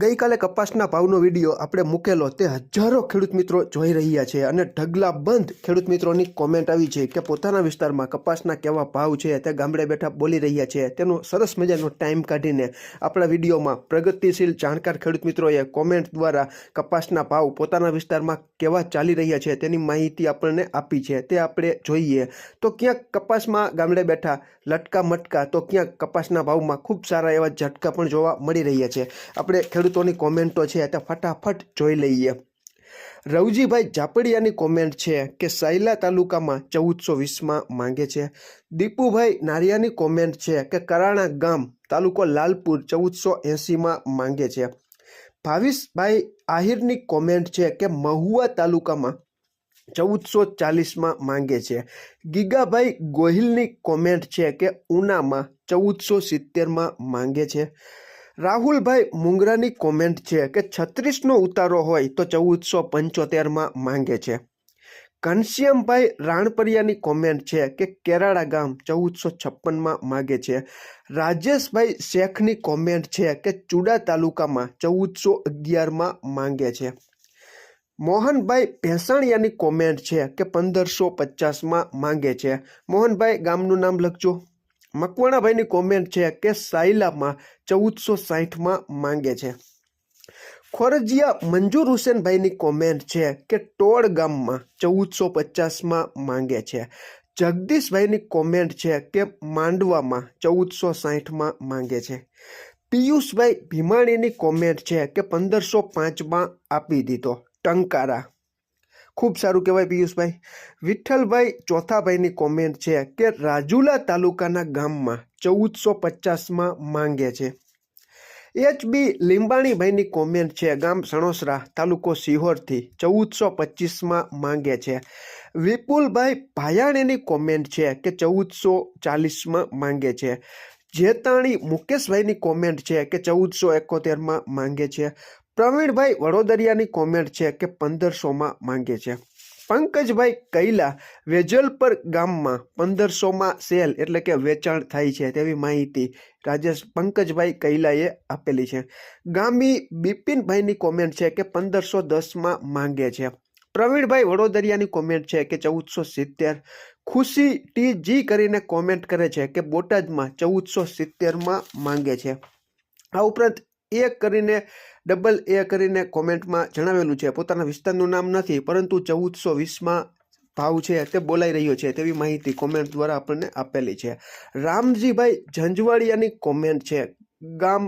ગઈકાલે કપાસના ભાવનો વીડિયો આપણે મૂકેલો, તે હજારો ખેડૂત મિત્રો જોઈ રહ્યા છે અને ઢગલા બંધ ખેડૂત મિત્રોની કોમેન્ટ આવી છે કે પોતાના વિસ્તારમાં કપાસના કેવા ભાવ છે, તે ગામડે બેઠા બોલી રહ્યા છે. તેનો સરસ મજાનો ટાઈમ કાઢીને આપણા વિડીયોમાં પ્રગતિશીલ જાણકાર ખેડૂત મિત્રોએ કોમેન્ટ દ્વારા કપાસના ભાવ પોતાના વિસ્તારમાં કેવા ચાલી રહ્યા છે, તેની માહિતી આપણને આપી છે, તે આપણે જોઈએ. તો ક્યાંક કપાસમાં ગામડે બેઠા લટકા મટકા, તો ક્યાંક કપાસના ભાવમાં ખૂબ સારા એવા ઝટકા પણ જોવા મળી રહ્યા છે. આપણે ખેડૂતોની કોમેન્ટો છે, તે ફટાફટ જોઈ લઈએ. રવજીભાઈ ઝાપડિયાની કોમેન્ટ છે કે સાયલા તાલુકામાં ચૌદસો વીસમાં માંગે છે. દીપુભાઈ નારિયાની કોમેન્ટ છે કે કરાણા ગામ તાલુકો લાલપુર ચૌદસો એંસીમાં માંગે છે. ભાવિશભાઈ આહિરની કોમેન્ટ છે કે મહુવા તાલુકામાં ચૌદસો ચાલીસમાં માંગે છે. ગીગાભાઈ ગોહિલની કોમેન્ટ છે કે ઉનામાં ચૌદસો સિત્તેરમાં માંગે છે. રાહુલભાઈ મુંગરાની કોમેન્ટ છે કે છત્રીસનો ઉતારો હોય તો ચૌદસો પંચોતેરમાં માંગે છે. ઘનશ્યામભાઈ રાણપરિયાની કોમેન્ટ છે કે કેરાળા ગામ ચૌદસો છપ્પનમાં માગે છે. રાજેશભાઈ શેખની કોમેન્ટ છે કે ચુડા તાલુકામાં ચૌદસો અગિયારમાં માંગે છે. મોહનભાઈ ભેંસાણિયાની કોમેન્ટ છે કે પંદરસો પચાસમાં માંગે છે. મોહનભાઈ, ગામનું નામ લખજો. મકવાણાભાઈની કોમેન્ટ છે કે સાયલામાં ચૌદસો સાહીઠમાં માંગે છે. ખોરજિયા મંજુર હુસેનભાઈની કોમેન્ટ છે કે ટોળ ગામમાં ચૌદસો પચાસમાં માંગે છે. જગદીશભાઈની કોમેન્ટ છે કે માંડવામાં ચૌદસો સાહીઠમાં માંગે છે. પિયુષભાઈ ભીમાણીની કોમેન્ટ છે કે પંદરસો પાંચમાં આપી દીધો ટંકારા. ખૂબ સારું કહેવાય પિયુષભાઈ. વિઠ્ઠલભાઈ ચોથાભાઈની કોમેન્ટ છે કે રાજુલા તાલુકાના ગામમાં ચૌદસો પચાસમાં માંગે છે. એચ બી લીંબાણીભાઈની કોમેન્ટ છે. ગામ સણોસરા, તાલુકો સિહોરથી ચૌદસો પચીસમાં માંગે છે. વિપુલભાઈ ભાયાણીની કોમેન્ટ છે કે ચૌદસો ચાલીસમાં માંગે છે. જેતાણી મુકેશભાઈની કોમેન્ટ છે કે ચૌદસો એકોતેરમાં માંગે છે. પ્રવીણભાઈ વડોદરિયાની કોમેન્ટ છે કે પંદરસોમાં માંગે છે. પંકજભાઈ કૈલા વેજલપર ગામમાં પંદરસોમાં સેલ એટલે કે વેચાણ થાય છે તેવી માહિતી રાજેશ પંકજભાઈ કૈલાએ આપેલી છે. ગામી બિપિનભાઈની કોમેન્ટ છે કે પંદરસો દસમાં માંગે છે. પ્રવીણભાઈ વડોદરિયાની કોમેન્ટ છે કે ચૌદસો સિત્તેર. ખુશી ટી જી કરીને કોમેન્ટ કરે છે કે બોટાદમાં ચૌદસો સિત્તેરમાં માંગે છે. આ ઉપરાંત એક કરીને ડબલ એ કરીને કોમેન્ટમાં જણાવેલું છે. પોતાના વિસ્તારનું નામ નથી, પરંતુ ચૌદસો વીસમાં ભાવ છે તે બોલાઈ રહ્યો છે તેવી માહિતી કોમેન્ટ દ્વારા આપણને આપેલી છે. રામજીભાઈ ઝંઝવાડિયાની કોમેન્ટ છે. ગામ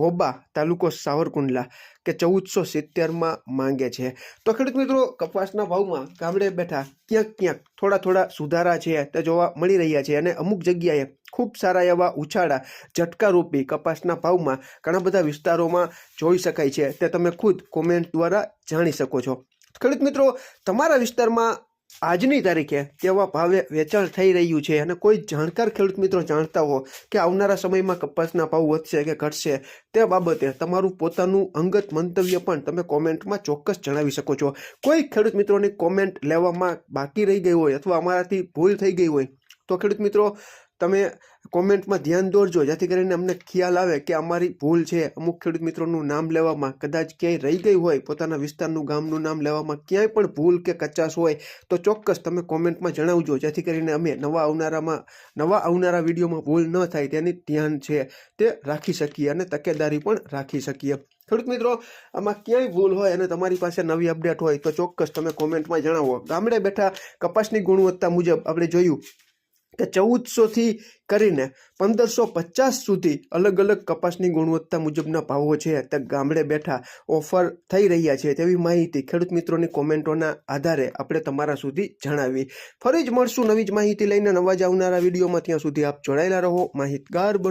ઘોબા તાલુકો સાવરકુંડલા કે ચૌદસો સિત્તેરમાં માંગે છે. તો ખેડૂત મિત્રો, કપાસના ભાવમાં ગામડે બેઠા ક્યાંક ક્યાંક થોડા થોડા સુધારા છે તે જોવા મળી રહ્યા છે અને અમુક જગ્યાએ ખૂબ સારા એવા ઉછાળા ઝટકારૂપી કપાસના ભાવમાં ઘણા બધા વિસ્તારોમાં જોઈ શકાય છે. તે તમે ખુદ કોમેન્ટ દ્વારા જાણી શકો છો. ખેડૂત મિત્રો, તમારા વિસ્તારમાં આજની તારીખે કેવા ભાવે વેચાણ થઈ રહ્યું છે અને કોઈ જાણકાર ખેડૂત મિત્રો જાણતા હો કે આવનારા સમયમાં કપાસના ભાવ વધશે કે ઘટશે, તે બાબતે તમારું પોતાનું અંગત મંતવ્ય પણ તમે કોમેન્ટમાં ચોક્કસ જણાવી શકો છો. કોઈ ખેડૂત મિત્રોની કોમેન્ટ લેવામાં બાકી રહી ગઈ હોય અથવા અમારાથી ભૂલ થઈ ગઈ હોય, તો ખેડૂત મિત્રો તમે કોમેન્ટમાં ધ્યાન દોરજો, જેથી કરીને અમને ખ્યાલ આવે કે અમારી ભૂલ છે. અમુક ખેડૂત મિત્રોનું નામ લેવામાં કદાચ ક્યાંય રહી ગઈ હોય, પોતાના વિસ્તારનું ગામનું નામ લેવામાં ક્યાંય પણ ભૂલ કે કચાશ હોય, તો ચોક્કસ તમે કોમેન્ટમાં જણાવજો, જેથી કરીને અમે નવા આવનારામાં, નવા આવનારા વિડીયોમાં ભૂલ ન થાય તેની ધ્યાન છે તે રાખી શકીએ અને તકેદારી પણ રાખી શકીએ. ખેડૂત મિત્રો, આમાં ક્યાંય ભૂલ હોય અને તમારી પાસે નવી અપડેટ હોય, તો ચોક્કસ તમે કોમેન્ટમાં જણાવો. ગામડે બેઠા કપાસની ગુણવત્તા મુજબ આપણે જોયું કે ચૌદસોથી કરીને પંદરસો પચાસ સુધી અલગ અલગ કપાસની ગુણવત્તા મુજબના ભાવો છે. તે ગામડે બેઠા ઓફર થઈ રહ્યા છે તેવી માહિતી ખેડૂત મિત્રોની કોમેન્ટોના આધારે આપણે તમારા સુધી જણાવી. ફરી જ મળશું નવી જ માહિતી લઈને નવા જ આવનારા વિડીયોમાં. ત્યાં સુધી આપ જોડાયેલા રહો. માહિતગાર બનો.